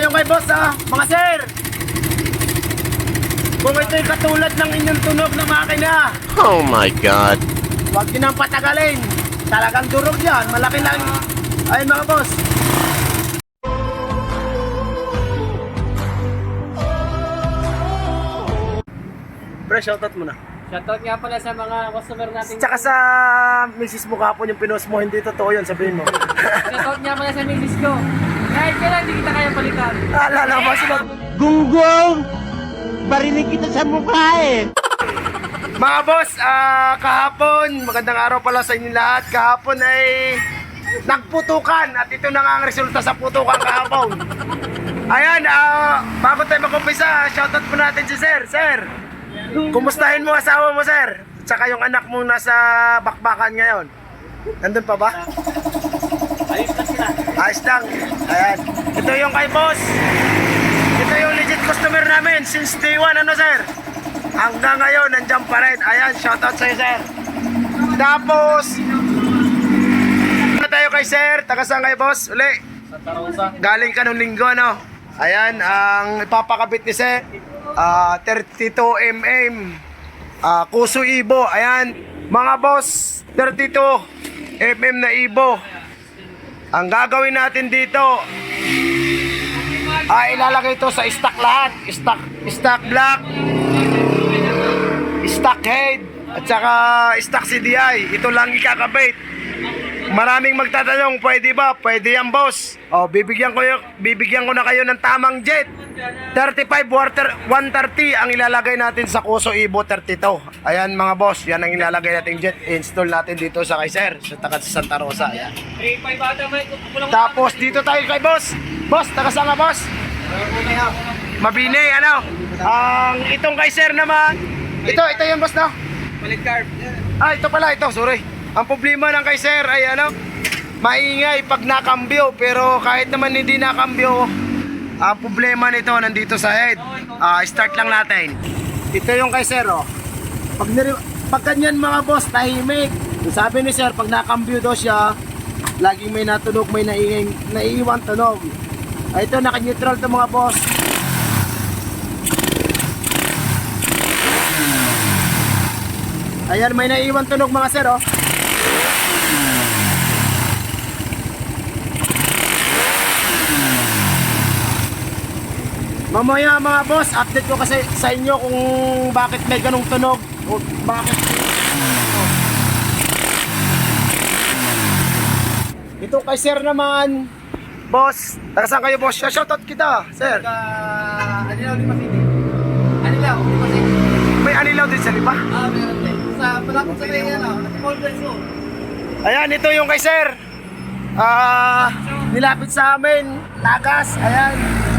yung kay boss ah, mga sir. Kung ito'y katulad ng inyong tunog na makina, Oh my god. huwag din ang patagalin. Talagang durog yan, malaki lang. Ay mga boss. Pre, shoutout mo na. Shoutout nga pala sa mga customer natin. Tsaka sa misis mo kapon yung pinost mo, hindi totoo yun, sabihin mo. Shoutout nga pala sa misis ko. Kahit kailan hindi kita kaya balikan. Alala mo sila. Gunggong! Barinig kita sa mukha eh! Mga boss, ah, kahapon, magandang araw pala sa inyo lahat. Kahapon ay nagputukan at ito na nga ang resulta sa putukan kahapon. Ayan, ah, bago tayo mag-umpisa, shoutout po natin si Sir. Sir, kumustahin mo asawa mo, Sir? Tsaka yung anak mo nasa bakbakan ngayon. Nandun pa ba? Ayos lang. Ayan. Ito yung kay boss. Ito yung legit customer namin since day one, ano sir? Hanggang ngayon, nandiyan pa rin. Ayan, shoutout sa'yo sir. Tapos, na tayo kay sir. Taga saan kay boss? Uli. Santa Rosa. Galing ka nung linggo, no? Ayan, ang ipapakabit ni sir. ah 32 mm. Ah, Kuso Ibo. Ayan, mga boss, 32 mm na Ibo. Ang gagawin natin dito, ay ilalagay ito sa stock lahat. Stock, stock block, stock head, at saka stock CDI. Ito lang ikakabit. Maraming magtatanong, pwede ba? Pwede yan, boss. O, bibigyan ko, y- bibigyan ko na kayo ng tamang jet. 35 water 130 ang ilalagay natin sa Kuso Ibo 32. Ayan mga boss, yan ang ilalagay natin jet. Install natin dito sa Kaiser, sa taga sa Santa Rosa. Ayan. 3-5 ata may Tapos dito tayo kay boss. Boss, taga saan boss? Mabini, ano? Ang itong Kaiser naman. Ito, ito yung boss no? Balik carb. Ah, ito pala, ito, sorry. Ang problema ng Kaiser ay ano, maingay pag nakambyo, pero kahit naman hindi nakambyo, ang problema nito nandito sa head. Ah, start lang natin. Ito yung Kaiser, oh. Pag, nari- pag ganyan mga boss, tahimik. Sabi ni sir, pag nakambyo daw siya, laging may natunog, may naingay, naiiwan tunog. Ah, ito, naka-neutral to mga boss. Ayan, may naiiwan tunog mga sir, oh. Mamaya mga boss, update ko kasi sa inyo kung bakit may ganong tunog o bakit Ito kay sir naman, boss, taga saan kayo boss? Shoutout kita, sir. Anilaw, di City. Anilaw, di City. May anilaw din sa lipa. Ah, meron din. Sa palapit sa may ano, Moldes mo. Ayan, ito yung kay sir. Ah, nilapit sa amin, tagas, ayan.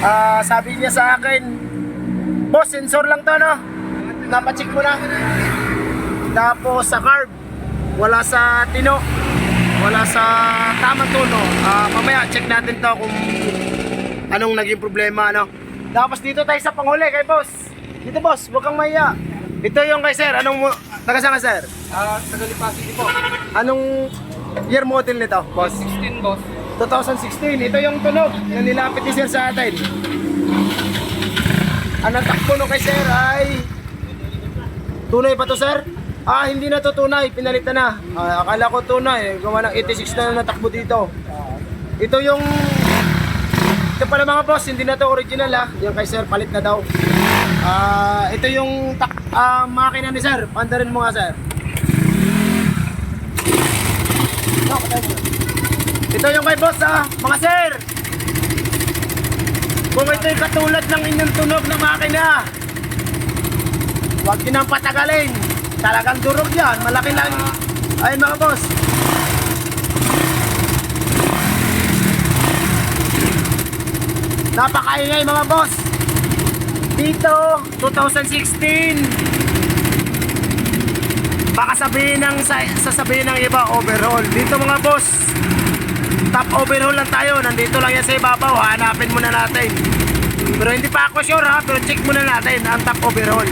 Ah, sabi niya sa akin, boss, sensor lang to, no? Napacheck mo na. Tapos sa carb, wala sa tino, wala sa tamang tono. Ah, mamaya check natin to kung anong naging problema, no? Tapos dito tayo sa panghuli kay boss. Dito boss, huwag kang maya. Ito yung kay sir, anong taga saan ka sir? Ah, Tagalipa City po. Anong year model nito, boss? 16 boss. 2016. Ito yung tunog na nilapit ni Sir sa atin. Ang natakbo no kay Sir ay... Tunay ba to Sir? Ah, hindi na to tunay. Pinalitan na. Ah, akala ko tunay. Gawa ng 86 na natakbo dito. Ito yung... Ito pala mga boss, hindi na to original ah. Yung kay Sir, palit na daw. Ah, ito yung tak ah, makina ni Sir. Pandarin mo nga Sir. No, patay mo. Ito yung kay boss ah, mga sir. Kung ito'y katulad ng inyong tunog na makina, huwag din ang patagalin. Talagang durog yan, malaki lang. Ay mga boss. Napakaingay mga boss. Dito, 2016. Baka sabihin ng sa- sasabihin ng iba overhaul. Dito mga boss, top overhaul lang tayo. Nandito lang yan sa ibabaw. Hanapin muna natin. Pero hindi pa ako sure ha. Pero check muna natin ang top overhaul.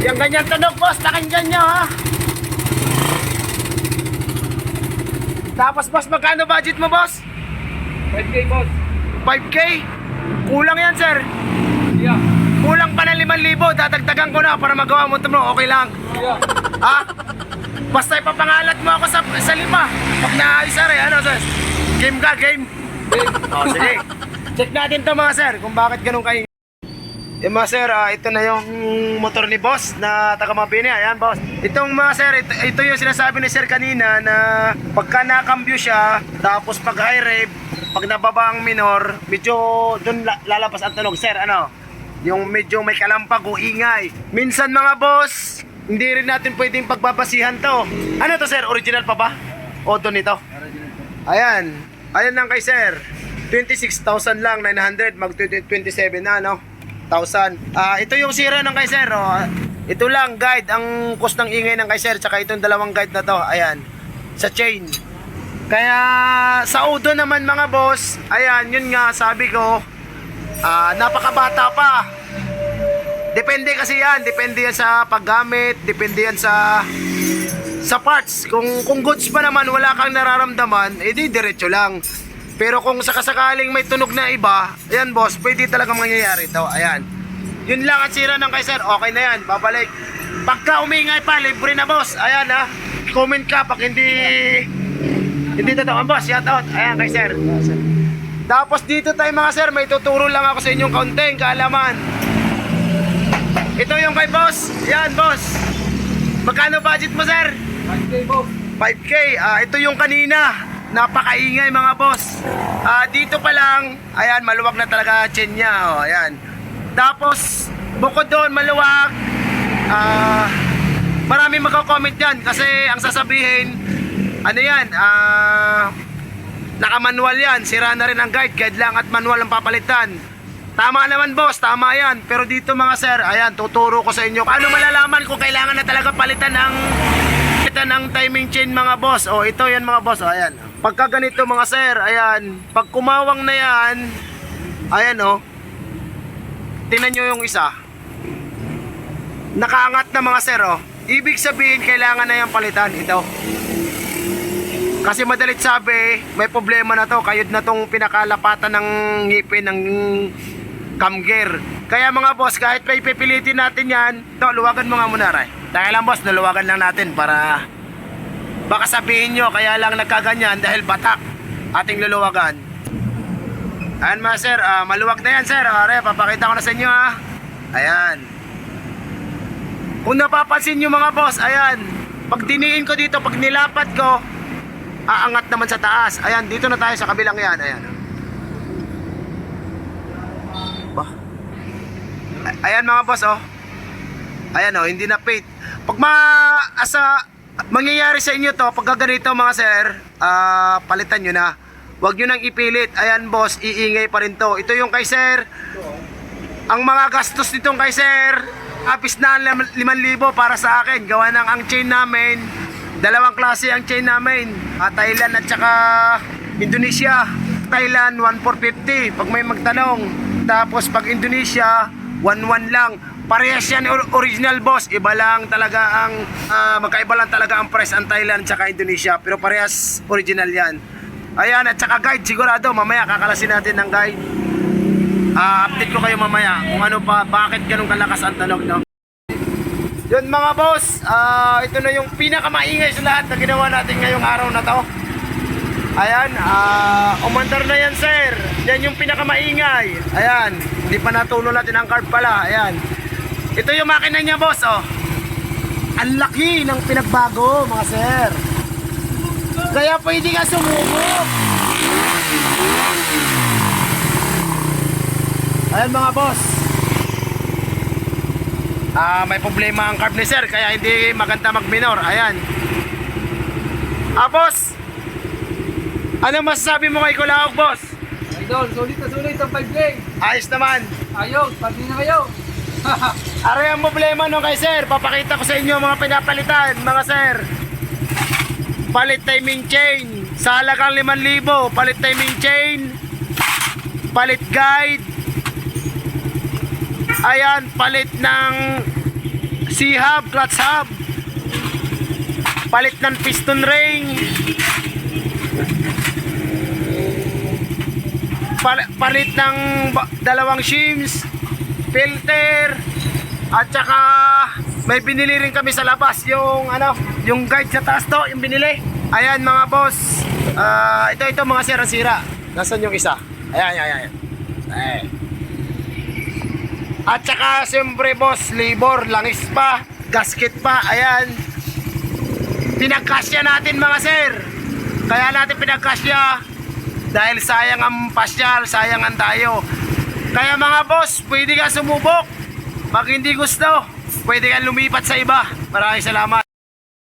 Yung ganyan tunog boss, pakinggan nyo ha. Tapos boss, magkano budget mo boss? 5K boss. 5K? Kulang yan sir. Yeah. Kulang pa ng 5,000. Dadagdagan ko na para magawa mo ito mo. Okay lang. Yeah. Ha? Basta ipapangalat mo ako sa, sa lima. Pag naayos sir eh. Ano sir? Game ka, game. Oh, sige. Check natin to mga sir kung bakit ganun kayo. Yung mga sir, ah, ito na yung motor ni boss na taga Mabini. Ayan boss. Itong mga sir, ito, ito yung sinasabi ni sir kanina na pagka nakambyo siya, tapos pag high rev, pag nababa ang minor, medyo doon la- lalabas ang tunog. Sir, ano? Yung medyo may kalampag o ingay. Minsan mga boss, hindi rin natin pwedeng pagbabasihan to. Ano to sir? Original pa ba? O doon ito? Ayan. Ayan lang kay sir. 26,000 lang, 900. Mag 27 na, no? 1,000. Ah, ito yung sira ng kay sir. Oh. Ito lang, guide. Ang cost ng ingay ng kay sir. Tsaka itong dalawang guide na to. Ayan. Sa chain. Kaya sa Udo naman mga boss, ayan, yun nga sabi ko, ah, napakabata pa. Depende kasi yan, depende yan sa paggamit, depende yan sa sa parts. Kung kung goods pa naman wala kang nararamdaman, edi diretso lang. Pero kung sakasakaling may tunog na iba, ayan boss, pwede talaga mangyayari to. Ayan. Yun lang at sira ng kay sir. Okay na yan, babalik. Pagka umingay pa, libre na boss. Ayan ha. Comment ka pag hindi hindi totoo boss. Shout out. Ayan kay sir. Tapos dito tayo mga sir, may tuturo lang ako sa inyong kaunting kaalaman. Ito yung kay boss. Yan boss. Magkano budget mo sir? 5K boss. 5K. Ah, ito yung kanina. Napakaingay mga boss. Ah, dito pa lang, ayan, maluwag na talaga chin niya. Oh, ayan. Tapos, bukod doon, maluwag. Ah, marami magko-comment yan kasi ang sasabihin, ano yan, ah, naka-manual yan. Sira na rin ang guide. Guide lang at manual ang papalitan. Tama naman boss, tama yan. Pero dito mga sir, ayan, tuturo ko sa inyo. Ano malalaman kung kailangan na talaga palitan ng palitan ng timing chain mga boss. O ito yan mga boss, o ayan. Pagka ganito mga sir, ayan. Pag kumawang na yan, ayan o. Tingnan nyo yung isa. Nakaangat na mga sir o. Ibig sabihin, kailangan na yung palitan. Ito. Kasi madalit sabi, may problema na to. Kayod na tong pinakalapatan ng ngipin ng kamger. Kaya mga boss, kahit may pipilitin natin yan, to, luwagan mo nga muna, Ray. Dahil lang boss, naluwagan lang natin para baka sabihin nyo, kaya lang nagkaganyan dahil batak ating luluwagan. Ayan mga sir, ah, maluwag na yan sir. Are, papakita ko na sa inyo ha. Ayan. Kung napapansin nyo mga boss, ayan. Pag diniin ko dito, pag nilapat ko, aangat naman sa taas. Ayan, dito na tayo sa kabilang yan. Ayan. Ba? Ay- Ayan mga boss, oh. Ayan, oh, hindi na paid. Pag ma asa mangyayari sa inyo to, pag ganito mga sir, ah, palitan nyo na. Huwag nyo nang ipilit. Ayan boss, iingay pa rin to. Ito yung kay sir. Ang mga gastos nitong kay sir, apis na ang lim- 5,000 para sa akin. Gawa ng ang chain namin. Dalawang klase ang chain namin. Ah, Thailand at saka Indonesia. Thailand, 1,450 pag may magtanong. Tapos pag Indonesia, 1,1 lang. Parehas yan or- original boss. Iba lang talaga ang, ah, magkaiba lang talaga ang price ang Thailand at saka Indonesia. Pero parehas original yan. Ayan, at saka guide sigurado. Mamaya kakalasin natin ng guide. Ah, update ko kayo mamaya kung ano pa, bakit ganun kalakas ang tunog, no? Yun mga boss, ah, ito na yung pinakamaingay sa lahat na ginawa natin ngayong araw na to. Ayan, ah, umandar na yan sir. Yan yung pinakamaingay. Ayan, hindi pa natulo natin ang card pala. Ayan. Ito yung makina niya boss, oh. Ang laki ng pinagbago mga sir. Kaya pwede ka sumubok. Ayan mga boss. Ah, may problema ang carb ni sir kaya hindi maganda mag-minor. Ayan. Ah, boss. Ano masasabi mo kay Kulaog, boss? Idol, sulit na sulit ang 5K. Ayos naman. Ayos, pati na kayo. Are ang problema nung kay sir. Papakita ko sa inyo mga pinapalitan, mga sir. Palit timing chain. Sa halagang 5,000, palit timing chain. Palit guide. Ayan, palit ng C-hub, clutch hub. Palit ng piston ring. Pal- palit ng dalawang shims, filter, at saka may binili rin kami sa labas yung ano, yung guide sa taas to, yung binili. Ayan mga boss. Ah, ito ito mga sira-sira. Nasaan yung isa? Ayan, ayan, ayan. Ayan. At saka siyempre boss, labor, langis pa, gasket pa, ayan. Pinagkasya natin mga sir. Kaya natin pinagkasya dahil sayang ang pasyal, sayang ang tayo. Kaya mga boss, pwede ka sumubok. Pag hindi gusto, pwede ka lumipat sa iba. Maraming salamat.